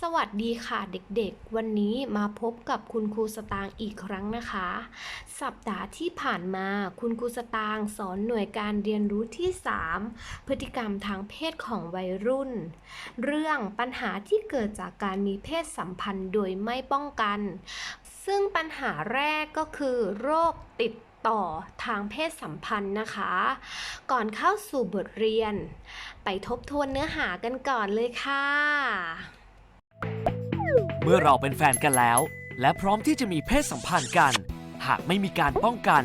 สวัสดีค่ะเด็กๆ วันนี้มาพบกับคุณครูสตางอีกครั้งนะคะ สัปดาห์ที่ผ่านมาคุณครูสตางสอนหน่วยการเรียนรู้ที่ 3 พฤติกรรมทางเพศของวัยรุ่น เรื่องปัญหาที่เกิดจากการมีเพศสัมพันธ์โดยไม่ป้องกัน ซึ่งปัญหาแรกก็คือโรคติดต่อทางเพศสัมพันธ์นะคะ ก่อนเข้าสู่บทเรียน ไปทบทวนเนื้อหากันก่อนเลยค่ะ เมื่อเราเป็นแฟนกันแล้ว และพร้อมที่จะมีเพศสัมพันธ์กัน หากไม่มีการป้องกัน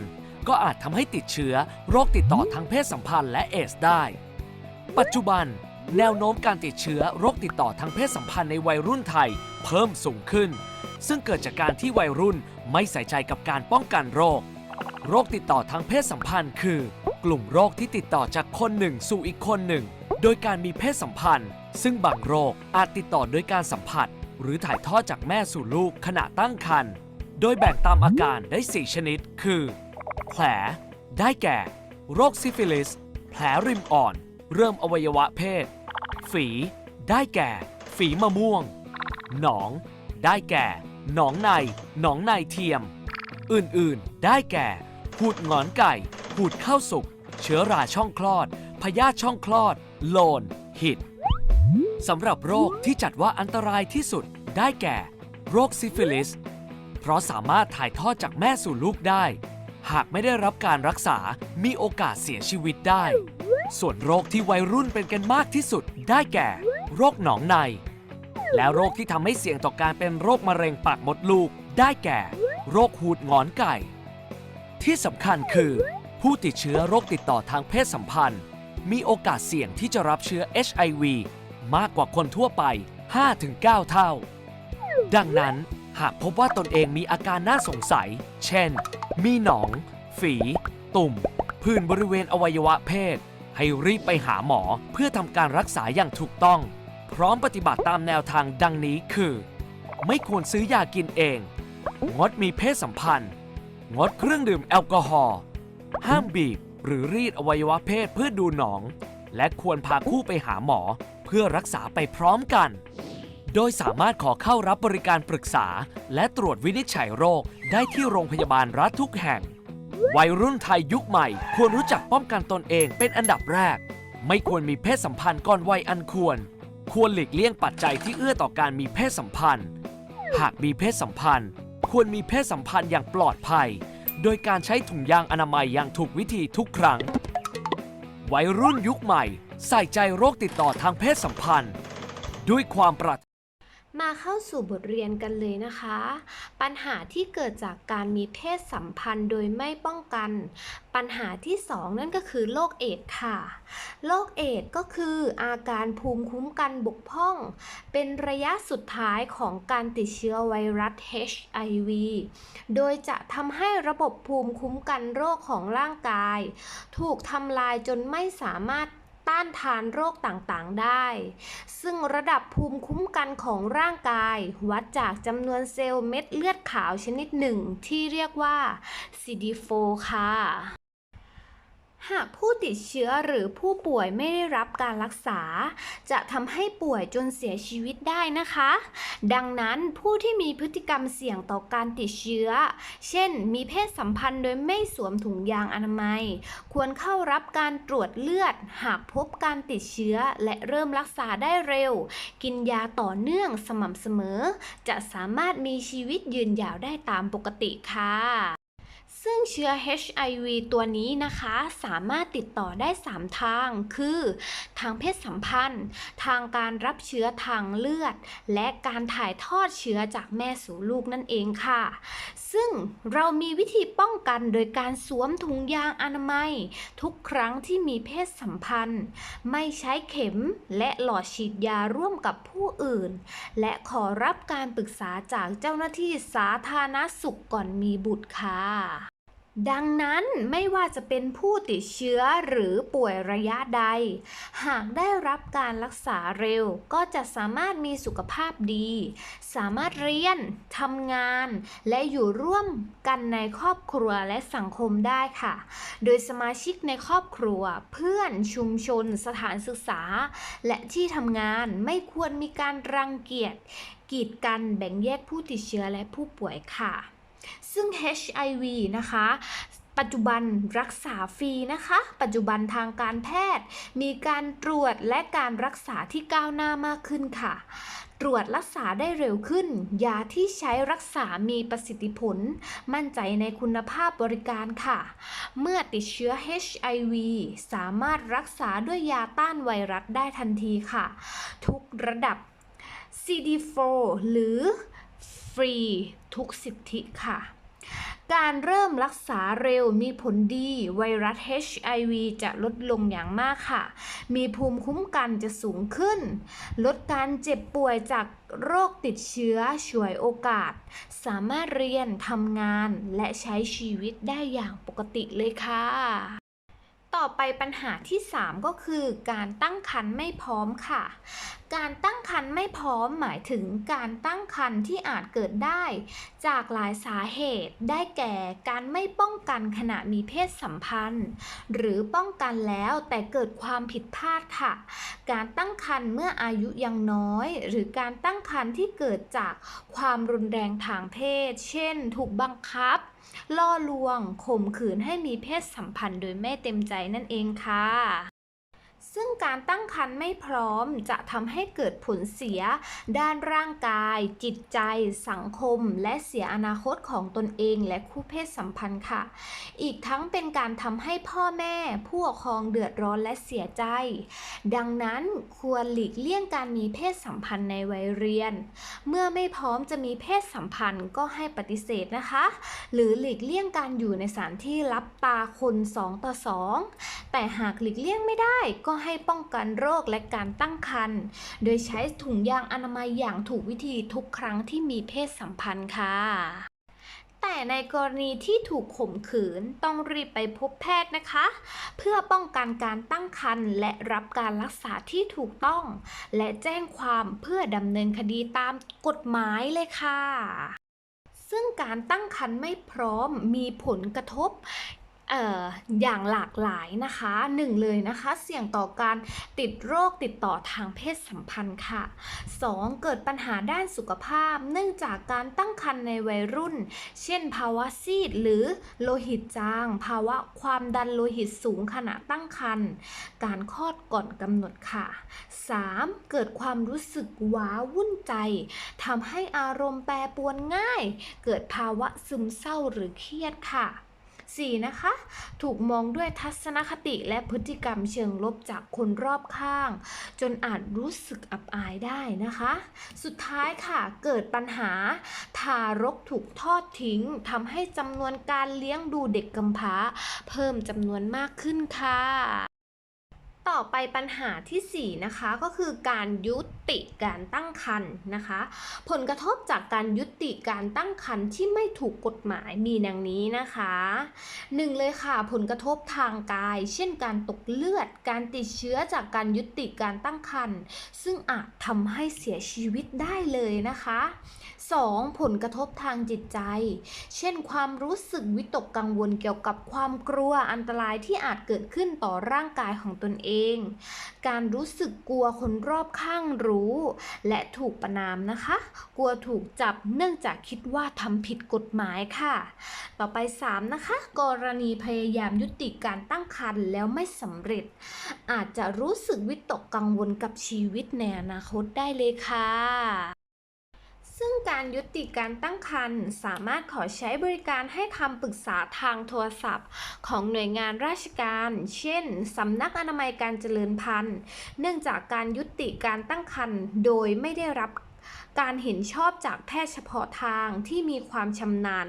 ก็อาจทำให้ติดเชื้อโรคติดต่อทางเพศสัมพันธ์และเอสได้ ปัจจุบัน แนวโน้มการติดเชื้อโรคติดต่อทางเพศสัมพันธ์ในวัยรุ่นไทย เพิ่มสูงขึ้น ซึ่งเกิดจากการที่วัยรุ่นไม่ใส่ใจกับการป้องกันโรค โรคติดต่อทางเพศสัมพันธ์คือ กลุ่มโรคที่ติดต่อจากคนหนึ่งสู่อีกคนหนึ่ง โดยการมีเพศสัมพันธ์ ซึ่งบางโรคอาจติดต่อโดยการสัมผัส หรือถ่ายทอดจากแม่สู่ลูกขณะตั้งครรภ์โดยแบ่งตามอาการได้ 4 ชนิด คือ แผล ได้แก่ โรคซิฟิลิส แผลริมอ่อน เริ่มอวัยวะเพศ ฝี ได้แก่ ฝีมะม่วง หนอง ได้แก่ หนองใน หนองในเทียม อื่นๆ ได้แก่ หูดงอนไก่ หูดข้าวสุก เชื้อราช่องคลอด พยาธิช่องคลอด โลน หิด สำหรับโรคที่จัดว่าอันตรายที่สุดได้แก่ โรคซิฟิลิส เพราะสามารถถ่ายทอดจากแม่สู่ลูกได้ หากไม่ได้รับการรักษามีโอกาสเสียชีวิตได้ ส่วนโรคที่วัยรุ่นเป็นกันมากที่สุด ได้แก่ โรคหนองใน และโรคที่ทำให้เสี่ยงต่อการเป็นโรคมะเร็งปากมดลูก ได้แก่ โรคหูดงอนไก่ ที่สำคัญคือ ผู้ติดเชื้อโรคติดต่อทางเพศสัมพันธ์ มีโอกาสเสี่ยงที่จะรับเชื้อ HIV มากกว่าคนทั่วไป 5-9 เท่า ดังนั้นหากพบว่าตนเองมีอาการน่าสงสัย เช่น มีหนอง ฝี ตุ่ม ผื่นบริเวณอวัยวะเพศ ให้รีบไปหาหมอเพื่อทำการรักษาอย่างถูกต้อง พร้อมปฏิบัติตามแนวทางดังนี้คือ ไม่ควรซื้อยากินเอง งดมีเพศสัมพันธ์ งดเครื่องดื่มแอลกอฮอล์ ห้ามบีบหรือรีดอวัยวะเพศเพื่อดูหนอง และควรพาคู่ไปหาหมอ เพื่อรักษาไปพร้อมกัน โดยสามารถขอเข้ารับบริการปรึกษา และตรวจวินิจฉัยโรคได้ที่โรงพยาบาลรัฐทุกแห่ง วัยรุ่นไทยยุคใหม่ ควรรู้จักป้องกันตนเองเป็นอันดับแรก ไม่ควรมีเพศสัมพันธ์ก่อนวัยอันควร ควรหลีกเลี่ยงปัจจัยที่เอื้อต่อการมีเพศสัมพันธ์ หากมีเพศสัมพันธ์ ควรมีเพศสัมพันธ์อย่างปลอดภัย โดยการใช้ถุงยางอนามัยอย่างถูกวิธีทุกครั้ง วัยรุ่นยุคใหม่ ใส่ใจโรคติดต่อทางเพศสัมพันธ์ ด้วยความปรารถ มาเข้าสู่บทเรียนกันเลยนะคะ ปัญหาที่เกิดจากการมีเพศสัมพันธ์โดยไม่ป้องกัน ปัญหาที่สองนั่นก็คือโรคเอดส์ค่ะ โรคเอดส์ก็คืออาการภูมิคุ้มกันบกพร่อง เป็นระยะสุดท้ายของการติดเชื้อไวรัส HIV โดยจะทำให้ระบบภูมิคุ้มกันโรคของร่างกาย ถูกทำลายจนไม่สามารถ ต้านทานโรคต่างๆได้ ซึ่งระดับภูมิคุ้มกันของร่างกาย วัดจากจำนวนเซลล์เม็ดเลือดขาวชนิดหนึ่งที่เรียกว่า CD4 ค่ะ หากผู้ติดเชื้อหรือผู้ป่วยไม่ได้รับการรักษา จะทำให้ป่วยจนเสียชีวิตได้นะคะ ดังนั้นผู้ที่มีพฤติกรรมเสี่ยงต่อการติดเชื้อ เช่น มีเพศสัมพันธ์โดยไม่สวมถุงยางอนามัย ควรเข้ารับการตรวจเลือด หากพบการติดเชื้อและเริ่มรักษาได้เร็ว กินยาต่อเนื่องสม่ำเสมอ จะสามารถมีชีวิตยืนยาวได้ตามปกติค่ะ ซึ่งเชื้อ HIV ตัวนี้นะคะสามารถติดต่อได้ 3 ทาง คือ ทางเพศสัมพันธ์ ทางการรับเชื้อทางเลือด และการถ่ายทอดเชื้อจากแม่สู่ลูกนั่นเองค่ะ ซึ่งเรามีวิธีป้องกันโดยการสวมถุงยางอนามัย ทุกครั้งที่มีเพศสัมพันธ์ ไม่ใช้เข็มและหลอดฉีดยาร่วมกับผู้อื่น และขอรับการปรึกษาจากเจ้าหน้าที่สาธารณสุขก่อนมีบุตรค่ะ ดังนั้นไม่ว่าจะเป็นผู้ติดเชื้อหรือป่วยระยะใด หากได้รับการรักษาเร็วก็จะสามารถมีสุขภาพดี สามารถเรียนทำงาน และอยู่ร่วมกันในครอบครัวและสังคมได้ค่ะ โดยสมาชิกในครอบครัว เพื่อนชุมชน สถานศึกษา และที่ทำงานไม่ควรมีการรังเกียจกีดกันแบ่งแยกผู้ติดเชื้อและผู้ป่วยค่ะ ซึ่ง HIV นะคะ ปัจจุบันรักษาฟรีนะคะ ปัจจุบันทางการแพทย์ มีการตรวจและการรักษาที่ก้าวหน้ามากขึ้นค่ะ ตรวจรักษาได้เร็วขึ้น ยาที่ใช้รักษามีประสิทธิผล มั่นใจในคุณภาพบริการค่ะ เมื่อติดเชื้อ HIV สามารถรักษาด้วยยาต้านไวรัสได้ทันทีค่ะ ทุกระดับ CD4 หรือฟรีทุกสิทธิค่ะ การเริ่มรักษาเร็วมีผลดีไวรัส HIV จะลดลงอย่างมากค่ะ มีภูมิคุ้มกันจะสูงขึ้น ลดการเจ็บป่วยจากโรคติดเชื้อช่วยโอกาส สามารถเรียนทำงานและใช้ชีวิตได้อย่างปกติเลยค่ะ ต่อไปปัญหาที่ 3 ก็คือการตั้งครรภ์ไม่พร้อมค่ะ การตั้งครรภ์ไม่พร้อมหมายถึงการตั้งครรภ์ที่อาจเกิดได้ จากหลายสาเหตุได้แก่การไม่ป้องกันขณะมีเพศสัมพันธ์ หรือป้องกันแล้วแต่เกิดความผิดพลาดค่ะ การตั้งครรภ์เมื่ออายุยังน้อย หรือการตั้งครรภ์ที่เกิดจากความรุนแรงทางเพศ เช่น ถูกบังคับ ล่อลวงข่มขืนให้มีเพศสัมพันธ์โดยไม่เต็มใจนั่นเองค่ะ ซึ่งการตั้งครรภ์ไม่พร้อมจะทำให้เกิดผลเสีย ด้านร่างกาย จิตใจ สังคม และเสียอนาคตของตนเองและคู่เพศสัมพันธ์ค่ะ อีกทั้งเป็นการทำให้พ่อแม่ ผู้ปกครองเดือดร้อนและเสียใจ ดังนั้นควรหลีกเลี่ยงการมีเพศสัมพันธ์ในวัยเรียน เมื่อไม่พร้อมจะมีเพศสัมพันธ์ก็ให้ปฏิเสธนะคะ หรือหลีกเลี่ยงการอยู่ในสถานที่รับตาคน 2 ต่อ 2 แต่หากหลีกเลี่ยงไม่ได้ก็ให้ป้องกันโรคและการตั้งครรภ์โดยใช้ถุงยางอนามัยอย่างถูกวิธีทุกครั้งที่มีเพศสัมพันธ์ค่ะแต่ในกรณีที่ถูกข่มขืนต้องรีบไปพบแพทย์นะคะ เพื่อป้องกันการตั้งครรภ์และรับการรักษาที่ถูกต้อง และแจ้งความเพื่อดำเนินคดีตามกฎหมายเลยค่ะซึ่งการตั้งครรภ์ไม่พร้อมมีผลกระทบ อย่างหลากหลายนะคะหนึ่งเลยนะคะเสี่ยงต่อการติดโรคติดต่อทางเพศสัมพันธ์ค่ะ 2. เกิดปัญหาด้านสุขภาพ เนื่องจากการตั้งครรภ์ในวัยรุ่น เช่น ภาวะซีดหรือโลหิตจาง ภาวะความดันโลหิตสูงขณะตั้งครรภ์การคลอดก่อนกำหนดค่ะ 3. เกิดความรู้สึกว้าวุ่นใจทำให้อารมณ์แปรปรวนง่าย เกิดภาวะซึมเศร้าหรือเครียดค่ะ 4. นะคะ ถูกมองด้วยทัศนคติและพฤติกรรมเชิงลบจากคนรอบข้าง จนอาจรู้สึกอับอายได้นะคะ สุดท้ายค่ะ เกิดปัญหาทารกถูกทอดทิ้งทำให้จำนวนการเลี้ยงดูเด็กกำพร้า เพิ่มจำนวนมากขึ้นค่ะ ต่อไปปัญหาทีสี่ 4 นะคะ ก็คือการยุติการตั้งครรภ์นะคะ ผลกระทบจากการยุติการตั้งครรภ์ที่ไม่ถูกกฎหมายมีดังนี้นะคะหนึ่งเลยค่ะ ผลกระทบทางกาย เช่นการตกเลือด การติดเชื้อจากการยุติการตั้งครรภ์ซึ่งอาจทำให้เสียชีวิตได้เลยนะคะ 2. ผลกระทบทางจิตใจ เช่น ความรู้สึกวิตกกังวลเกี่ยวกับความกลัวอันตรายที่อาจเกิดขึ้นต่อร่างกายของตนเองการรู้สึกกลัวคนรอบข้างรู้ และถูกประนามนะคะ กลัวถูกจับเนื่องจากคิดว่าทำผิดกฎหมายค่ะ ต่อไป 3 นะคะ กรณีพยายามยุติการตั้งครรภ์แล้วไม่สำเร็จ อาจจะรู้สึกวิตกกังวลกับชีวิตในอนาคตได้เลยค่ะ ซึ่งการยุติการตั้งครรภ์สามารถขอใช้บริการให้คำปรึกษาทางโทรศัพท์ ของหน่วยงานราชการ เช่น สำนักอนามัยการเจริญพันธุ์ เนื่องจากการยุติการตั้งครรภ์โดยไม่ได้รับการเห็นชอบจากแพทย์เฉพาะทางที่มีความชำนาญ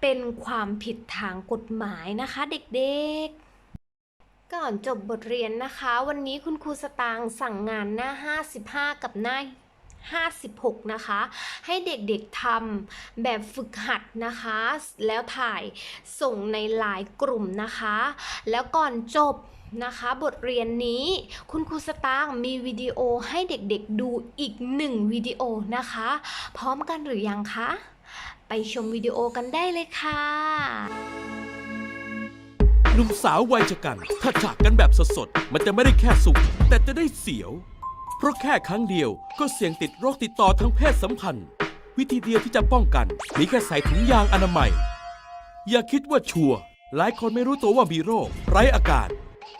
เป็นความผิดทางกฎหมายนะคะเด็กๆก่อนจบบทเรียนนะคะ วันนี้คุณครูสตางสั่งงานหน้า 55 กับหน้า 56 นะคะ ให้เด็กๆทำแบบฝึกหัดนะคะ แล้วถ่ายส่งในไลน์กลุ่มนะคะ แล้วก่อนจบนะคะบทเรียนนี้คุณครูสตางค์มีวิดีโอให้เด็กๆดูอีกหนึ่งวิดีโอนะคะ พร้อมกันหรือยังคะ ไปชมวิดีโอกันได้เลยค่ะหนุ่มสาววัยชะกัน ถ้าจากกันแบบสดๆ มันจะไม่ได้แค่สุข แต่จะได้เสียว เพราะแค่ครั้งเดียวก็เสี่ยงติดโรคติดต่อทางเพศสัมพันธ์ วิธีเดียวที่จะป้องกันมีแค่ใส่ถุงยางอนามัย อย่าคิดว่าชัวร์หลายคนไม่รู้ตัวว่ามีโรค ไร้อาการ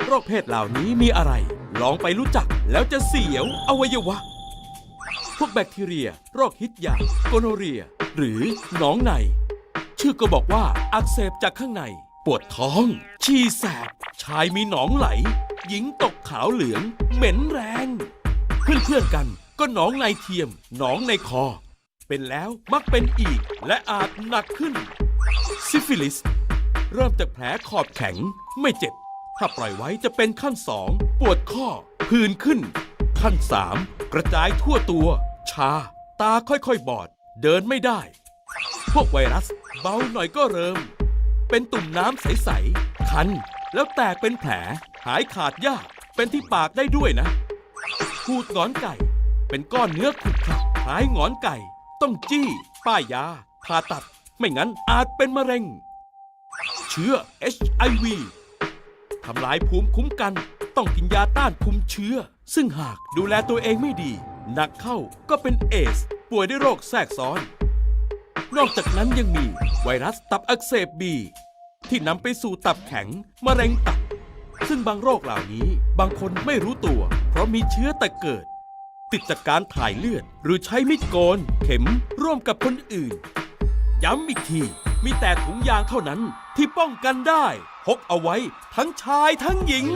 โรคเพศเหล่านี้มีอะไร ลองไปรู้จักแล้วจะเสียวอวัยวะ พวกแบคทีเรีย โรคฮิตยาโกโนเรีย หรือหนองใน ชื่อก็บอกว่าอักเสบจากข้างใน ปวดท้องชีแสบ ชายมีหนองไหล หญิงตกขาวเหลือง เหม็นแรง เพื่อนๆกันก็หนองในเทียม หนองในคอ เป็นแล้วมักเป็นอีกและอาจหนักขึ้น ซิฟิลิส เริ่มจากแผลขอบแข็งไม่เจ็บ ถ้าปล่อยไว้จะเป็นขั้นสองปวดข้อ ผื่นขึ้น ขั้นสามกระจายทั่วตัว ชา ตาค่อยๆบอด เดินไม่ได้ พวกไวรัสเบาหน่อยก็เริ่ม เป็นตุ่มน้ำใส ๆ คัน แล้วแตกเป็นแผล หายขาดยาก เป็นที่ปากได้ด้วยนะ ขูดหงอนไก่ เป็นก้อนเนื้อขุดขระหายหงอนไก่ ต้องจี้ป้ายยาผ่าตัด ไม่งั้นอาจเป็นมะเร็ง เชื้อ HIV ทำลายภูมิคุ้มกัน ต้องกินยาต้านคุมเชื้อ ซึ่งหากดูแลตัวเองไม่ดีหนักเข้าก็เป็นเอส ป่วยด้วยโรคแทรกซ้อน นอกจากนั้นยังมีไวรัสตับอักเสบบี ที่นำไปสู่ตับแข็ง มะเร็งตับ ซึ่งบางโรคเหล่านี้บางคนไม่รู้ตัว ราะมีเชื้อแต่เกิด ติดจากการถ่ายเลือด หรือใช้มิดโกน เข็มร่วมกับคนอื่น ย้ำอีกทีมีแต่ถุงยางเท่านั้นที่ป้องกันได้ พกเอาไว้ทั้งชายทั้งหญิง